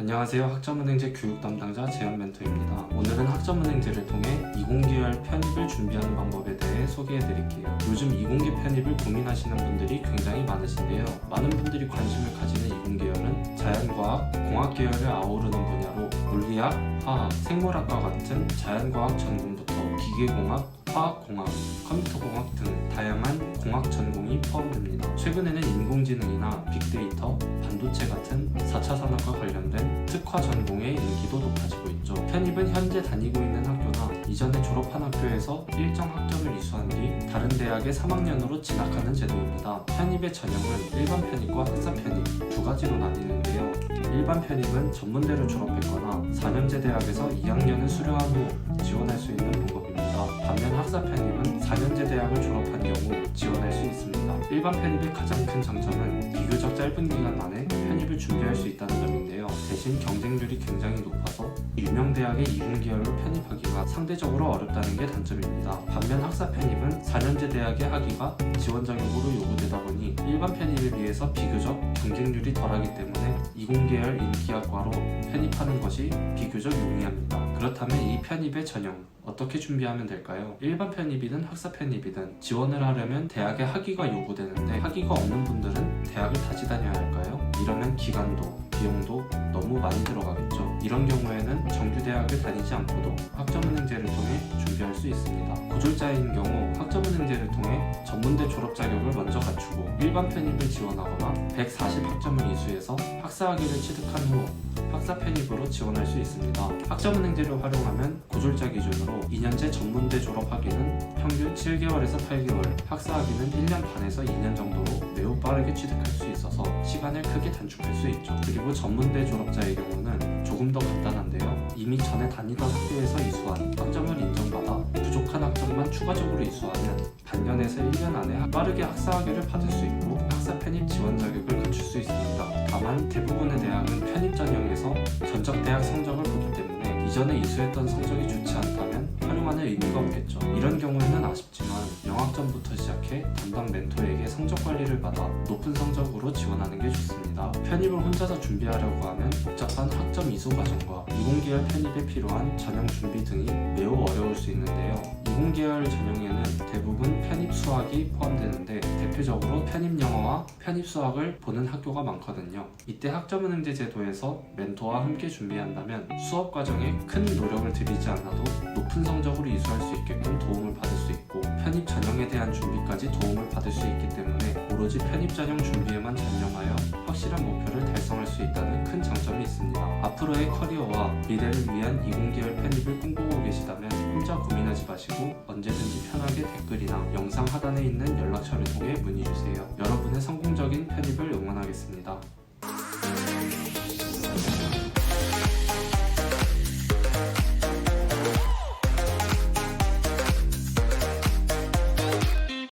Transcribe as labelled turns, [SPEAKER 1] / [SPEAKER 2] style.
[SPEAKER 1] 안녕하세요. 학점은행제 교육 담당자 재현 멘토입니다. 오늘은 학점은행제를 통해 이공계열 편입을 준비하는 방법에 대해 소개해 드릴게요. 요즘 이공계 편입을 고민하시는 분들이 굉장히 많으신데요. 많은 분들이 관심을 가지는 이공계열은 자연과학, 공학 계열을 아우르는 분야로 물리학, 화학, 생물학과 같은 자연과학 전공부터 기계공학, 화학공학, 컴퓨터공학 등 다양한 공학 전공이 포함됩니다. 최근에는 인공지능이나 빅데이터, 반도체 같은 4차 산업과 관련된 특화 전공의 인기도 높아지고 있죠. 편입은 현재 다니고 있는 학교나 이전에 졸업한 학교에서 일정 학점을 이수한 뒤 다른 대학의 3학년으로 진학하는 제도입니다. 편입의 전형은 일반 편입과 학사 편입 두 가지로 나뉘는데요. 일반 편입은 전문대를 졸업했거나 4년제 대학에서 2학년을 수료한 후 지원할 수 있는 방법 입니다. 반면 학사 편입은 4년제 대학을 졸업한 경우 지원할 수 있습니다. 일반 편입의 가장 큰 장점은 비교적 짧은 기간 안에 편입을 준비할 수 있다는. 대신 경쟁률이 굉장히 높아서 유명 대학의 이공계열로 편입하기가 상대적으로 어렵다는 게 단점입니다. 반면 학사 편입은 4년제 대학에 하기가 지원 자격으로 요구되다 보니 일반 편입에 비해서 비교적 경쟁률이 덜하기 때문에 이공계열 인기학과로 편입하는 것이 비교적 용이합니다. 그렇다면 이 편입의 전형 어떻게 준비하면 될까요? 일반 편입이든 학사 편입이든 지원을 하려면 대학에 학위가 요구되는데 학위가 없는 분들은 대학을 다시 다녀야 할까요? 이러면 기간도 비용도 너무 많이 들어가겠죠. 이런 경우에는 정규 대학을 다니지 않고도 학점은행제를 통해 준비할 수 있습니다. 고졸자인 경우 학점은행제를 통해 전문대 졸업 자격을 먼저 갖추고 일반 편입을 지원하거나 140학점을 이수해서 학사학위를 취득한 후 학사 편입으로 지원할 수 있습니다. 학점은행제를 활용하면 고졸자 기준으로 2년제 전문대 졸업학위는 평균 7개월에서 8개월, 학사학위는 1년 반에서 2년 정도로 매우 빠르게 취득할 수 있어서 시간을 크게 단축할 수 있죠. 그리고 전문대 졸업자의 경우는 조금 더 간단한데요. 이미 전에 다니던 학교에서 이수한 학점을 인정받아 부족한 학점만 추가적으로 이수하면 반년에서 1년 안에 빠르게 학사학위를 받을 수 있고 학사 편입 지원 자격을 갖출 수 있습니 다. 다만 대부분의 대학은 편입 전형에서 전적 대학 성적을 보기 때문에 이전에 이수했던 성적이 좋지 않다면 활용하는 의미가 없겠죠. 이런 경우에는 아쉽지만 영학점부터 시작해 담당 멘토에게 성적 관리를 받아 높은 성적으로 지원하는 게 좋습니다. 편입을 혼자서 준비하려고 하면 복잡한 학점 이수 과정과 이공계열 편입에 필요한 전형 준비 등이 매우 어려울 수 있는데요. 이공계열 전형에는 대부분 편입 수학이 포함되는데 대표적으로 편입 영어와 편입 수학을 보는 학교가 많거든요. 이때 학점은행제 제도에서 멘토와 함께 준비한다면 수업 과정에 큰 노력을 들이지 않아도 높은 성적으로 이수할 수 있게끔 도움을 받을 수 있고 편입 전형에 대한 준비까지 도움을 받을 수 있기 때문에 오로지 편입 전형 준비에만 전념하여 확실한 목표를 달성할 수 있다는 큰 장점이 있습니다. 앞으로의 커리어와 미래를 위한 이공계열 편입을 꿈꾸고 계시다면 마시고 언제든지 편하게 댓글이나 영상 하단에 있는 연락처를 통해 문의 주세요. 여러분의 성공적인 편입을 응원하겠습니다.